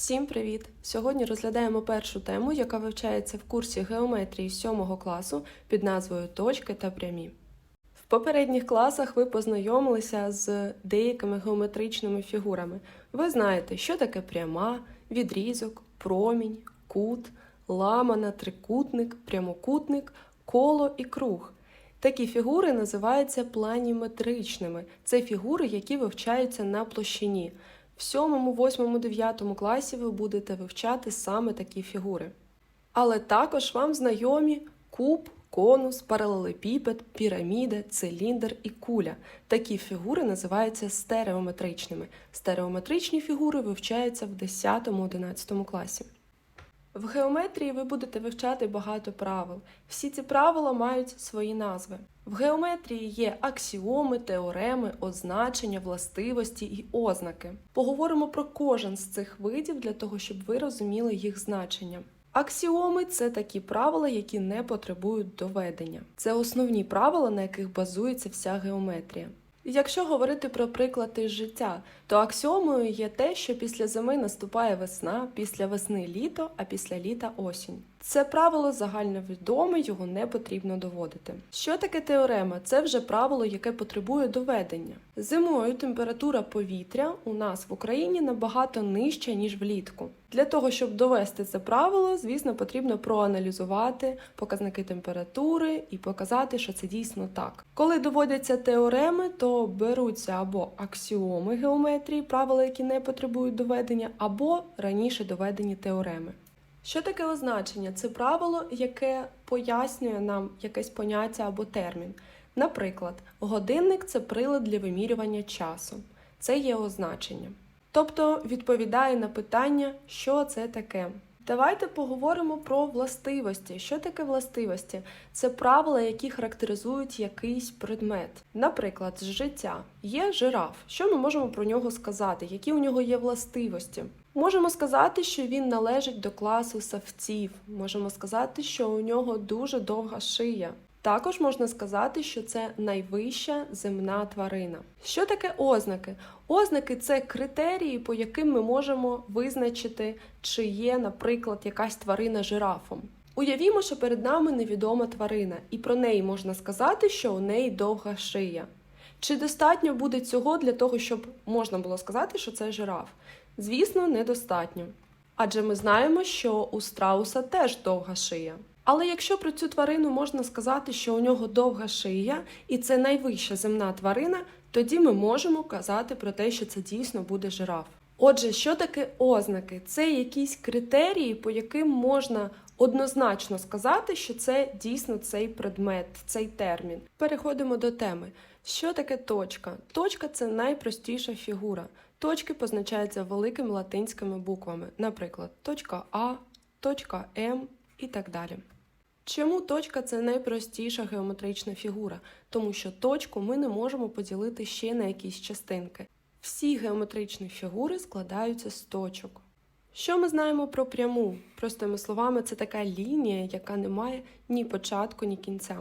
Всім привіт! Сьогодні розглядаємо першу тему, яка вивчається в курсі геометрії 7 класу під назвою Точки та прямі. В попередніх класах ви познайомилися з деякими геометричними фігурами. Ви знаєте, що таке пряма, відрізок, промінь, кут, ламана, трикутник, прямокутник, коло і круг. Такі фігури називаються планіметричними. Це фігури, які вивчаються на площині. В 7, 8, 9 класі ви будете вивчати саме такі фігури. Але також вам знайомі куб, конус, паралелепіпед, піраміда, циліндр і куля. Такі фігури називаються стереометричними. Стереометричні фігури вивчаються в 10-11 класі. В геометрії ви будете вивчати багато правил. Всі ці правила мають свої назви. В геометрії є аксіоми, теореми, означення, властивості і ознаки. Поговоримо про кожен з цих видів для того, щоб ви розуміли їх значення. Аксіоми це такі правила, які не потребують доведення. Це основні правила, на яких базується вся геометрія. Якщо говорити про приклад із життя, то аксіомою є те, що після зими наступає весна, після весни літо, а після літа осінь. Це правило загальновідоме, його не потрібно доводити. Що таке теорема? Це вже правило, яке потребує доведення. Зимою температура повітря у нас в Україні набагато нижча, ніж влітку. Для того, щоб довести це правило, звісно, потрібно проаналізувати показники температури і показати, що це дійсно так. Коли доводяться теореми, то беруться або аксіоми геометрії, правила, які не потребують доведення, або раніше доведені теореми. Що таке означення? Це правило, яке пояснює нам якесь поняття або термін. Наприклад, годинник це прилад для вимірювання часу. Це є означення. Тобто відповідає на питання, що це таке. Давайте поговоримо про властивості. Що таке властивості? Це правила, які характеризують якийсь предмет. Наприклад, з життя є жираф. Що ми можемо про нього сказати? Які у нього є властивості? Можемо сказати, що він належить до класу савців. Можемо сказати, що у нього дуже довга шия. Також можна сказати, що це найвища земна тварина. Що таке ознаки? Ознаки це критерії, по яким ми можемо визначити, чи є, наприклад, якась тварина жирафом. Уявімо, що перед нами невідома тварина, і про неї можна сказати, що у неї довга шия. Чи достатньо буде цього для того, щоб можна було сказати, що це жираф? Звісно, недостатньо. Адже ми знаємо, що у страуса теж довга шия. Але якщо про цю тварину можна сказати, що у нього довга шия, і це найвища земна тварина, тоді ми можемо казати про те, що це дійсно буде жираф. Отже, що таке ознаки? Це якісь критерії, по яким можна однозначно сказати, що це дійсно цей предмет, цей термін. Переходимо до теми. Що таке точка? Точка це найпростіша фігура. Точки позначаються великими латинськими буквами, наприклад, точка А, точка М і так далі. Чому точка це найпростіша геометрична фігура? Тому що точку ми не можемо поділити ще на якісь частинки. Всі геометричні фігури складаються з точок. Що ми знаємо про пряму? Простими словами, це така лінія, яка не має ні початку, ні кінця.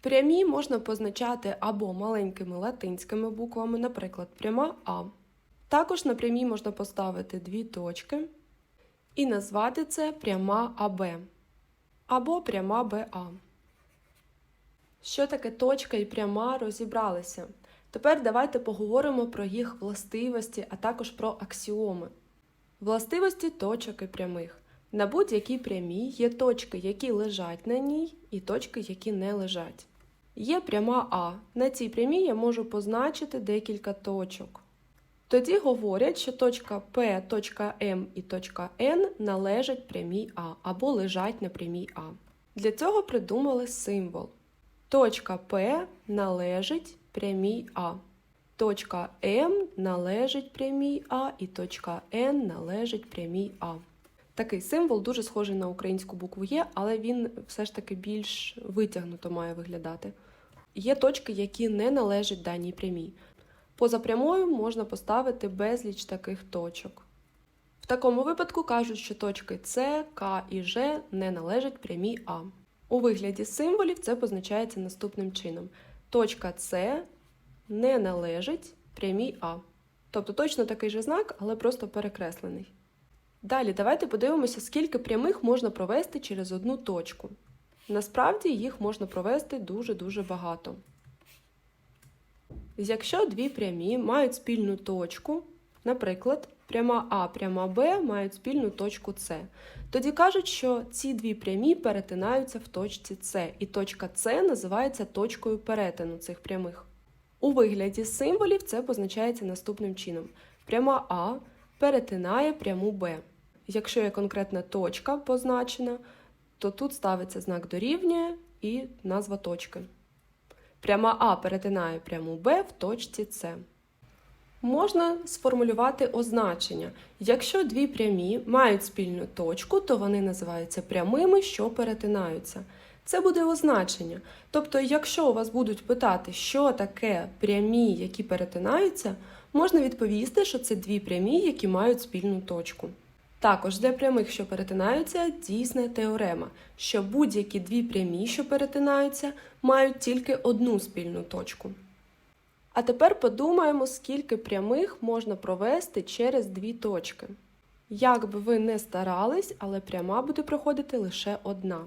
Прямі можна позначати або маленькими латинськими буквами, наприклад, пряма А. Також на прямій можна поставити дві точки і назвати це пряма АБ або пряма БА. Що таке точка і пряма розібралися. Тепер давайте поговоримо про їх властивості, а також про аксіоми. Властивості точок і прямих. На будь-якій прямій є точки, які лежать на ній, і точки, які не лежать. Є пряма А. На цій прямій я можу позначити декілька точок. Тоді говорять, що точка П, точка М і точка Н належать прямій А або лежать на прямій А. Для цього придумали символ. Точка П належить прямій А. Точка М належить прямій А і точка Н належить прямій А. Такий символ дуже схожий на українську букву Є, але він все ж таки більш витягнуто має виглядати. Є точки, які не належать даній прямій. Поза прямою можна поставити безліч таких точок. В такому випадку кажуть, що точки С, К і Ж не належать прямій А. У вигляді символів це позначається наступним чином: точка С не належить прямій А. Тобто точно такий же знак, але просто перекреслений. Далі давайте подивимося, скільки прямих можна провести через одну точку. Насправді їх можна провести дуже-дуже багато. Якщо дві прямі мають спільну точку, наприклад, пряма А, пряма Б мають спільну точку С, тоді кажуть, що ці дві прямі перетинаються в точці С, і точка С називається точкою перетину цих прямих. У вигляді символів це позначається наступним чином: пряма А перетинає пряму Б. Якщо є конкретна точка позначена, то тут ставиться знак дорівнює і назва точки. Пряма А перетинає пряму Б в точці С. Можна сформулювати означення. Якщо дві прямі мають спільну точку, то вони називаються прямими, що перетинаються. Це буде означення. Тобто, якщо у вас будуть питати, що таке прямі, які перетинаються, можна відповісти, що це дві прямі, які мають спільну точку. Також для прямих, що перетинаються, дійсна теорема, що будь-які дві прямі, що перетинаються, мають тільки одну спільну точку. А тепер подумаємо, скільки прямих можна провести через дві точки. Як би ви не старались, але пряма буде проходити лише одна.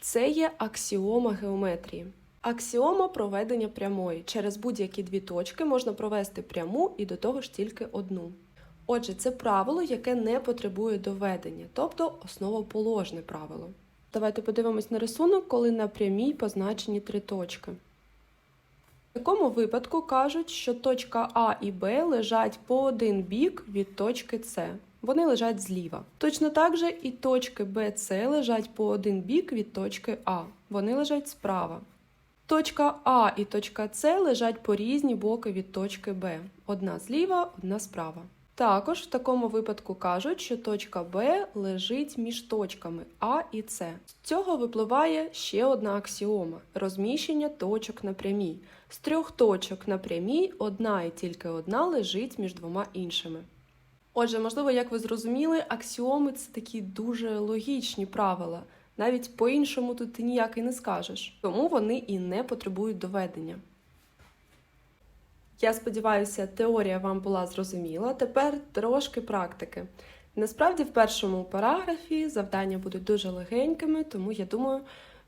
Це є аксіома геометрії. Аксіома проведення прямої. Через будь-які дві точки можна провести пряму і до того ж тільки одну. Отже, це правило, яке не потребує доведення, тобто основоположне правило. Давайте подивимось на рисунок, коли на прямій позначені три точки. В такому випадку кажуть, що точка А і Б лежать по один бік від точки С. Вони лежать зліва. Точно так же і точки Б, С лежать по один бік від точки А. Вони лежать справа. Точка А і точка С лежать по різні боки від точки Б. Одна зліва, одна справа. Також в такому випадку кажуть, що точка Б лежить між точками А і С. З цього випливає ще одна аксіома розміщення точок на прямій. З трьох точок на прямій одна і тільки одна лежить між двома іншими. Отже, можливо, як ви зрозуміли, аксіоми це такі дуже логічні правила. Навіть по-іншому тут ти ніяк і не скажеш, тому вони і не потребують доведення. Я сподіваюся, теорія вам була зрозуміла. Тепер трошки практики. Насправді, в першому параграфі завдання будуть дуже легенькими, тому я думаю,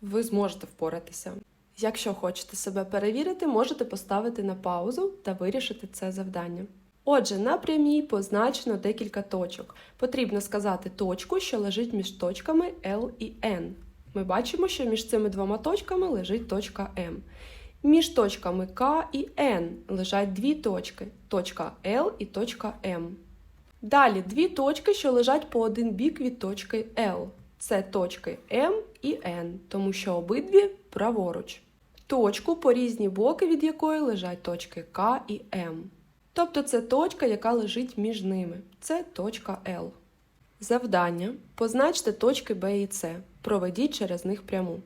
ви зможете впоратися. Якщо хочете себе перевірити, можете поставити на паузу та вирішити це завдання. Отже, на прямій позначено декілька точок. Потрібно сказати точку, що лежить між точками L і N. Ми бачимо, що між цими двома точками лежить точка M. Між точками К і N лежать дві точки точка L і точка M. Далі дві точки, що лежать по один бік від точки L. Це точки M і N, тому що обидві праворуч. Точку по різні боки, від якої лежать точки К і М. Тобто це точка, яка лежить між ними. Це точка L. Завдання. Позначте точки Б і С. Проведіть через них пряму.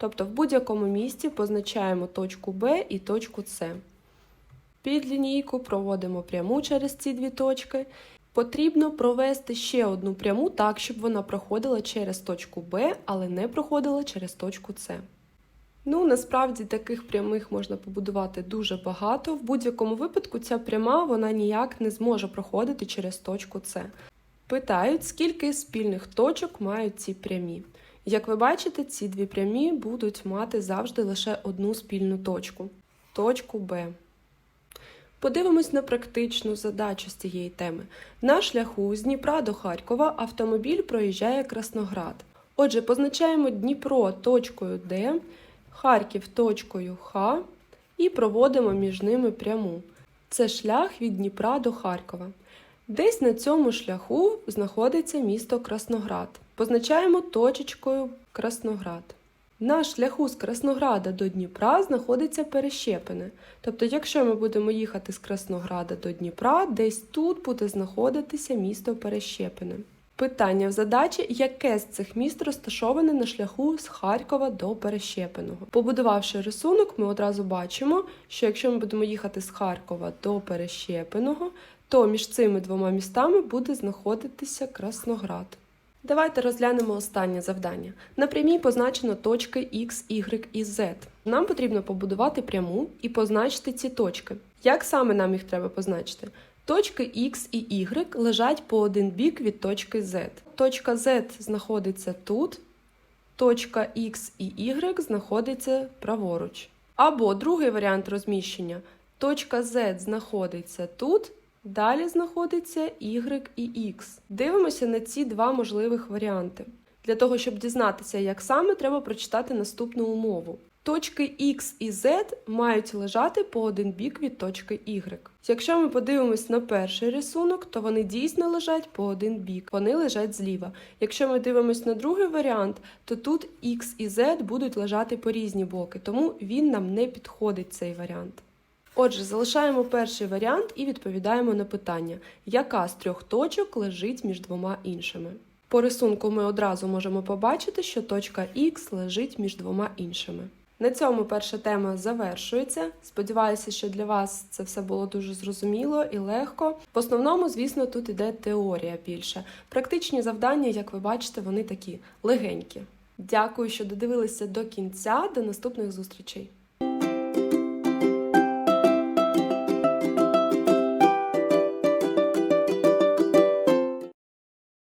Тобто в будь-якому місці позначаємо точку Б і точку С. Під лінійку проводимо пряму через ці дві точки. Потрібно провести ще одну пряму так, щоб вона проходила через точку Б, але не проходила через точку С. Ну, насправді таких прямих можна побудувати дуже багато. В будь-якому випадку ця пряма вона ніяк не зможе проходити через точку С. Питають, скільки спільних точок мають ці прямі. Як ви бачите, ці дві прямі будуть мати завжди лише одну спільну точку точку Б. Подивимось на практичну задачу з цієї теми. На шляху з Дніпра до Харкова автомобіль проїжджає Красноград. Отже, позначаємо Дніпро точкою Д, Харків точкою Х і проводимо між ними пряму. Це шлях від Дніпра до Харкова. Десь на цьому шляху знаходиться місто Красноград. Позначаємо точечкою Красноград. На шляху з Краснограда до Дніпра знаходиться Перещепине. Тобто, якщо ми будемо їхати з Краснограда до Дніпра, десь тут буде знаходитися місто Перещепине. Питання в задачі, яке з цих міст розташоване на шляху з Харкова до Перещепиного. Побудувавши рисунок, ми одразу бачимо, що якщо ми будемо їхати з Харкова до Перещепиного, то між цими двома містами буде знаходитися Красноград. Давайте розглянемо останнє завдання. На прямій позначено точки X, Y і Z. Нам потрібно побудувати пряму і позначити ці точки. Як саме нам їх треба позначити? Точки X і Y лежать по один бік від точки Z. Точка Z знаходиться тут, точка X і Y знаходиться праворуч. Або другий варіант розміщення. Точка Z знаходиться тут, далі знаходиться Y і X. Дивимося на ці два можливих варіанти. Для того, щоб дізнатися, як саме, треба прочитати наступну умову. Точки X і Z мають лежати по один бік від точки Y. Якщо ми подивимось на перший рисунок, то вони дійсно лежать по один бік. Вони лежать зліва. Якщо ми дивимось на другий варіант, то тут X і Z будуть лежати по різні боки, тому він нам не підходить цей варіант. Отже, залишаємо перший варіант і відповідаємо на питання, яка з трьох точок лежить між двома іншими. По рисунку ми одразу можемо побачити, що точка Х лежить між двома іншими. На цьому перша тема завершується. Сподіваюся, що для вас це все було дуже зрозуміло і легко. В основному, звісно, тут іде теорія більше. Практичні завдання, як ви бачите, вони такі легенькі. Дякую, що додивилися до кінця. До наступних зустрічей!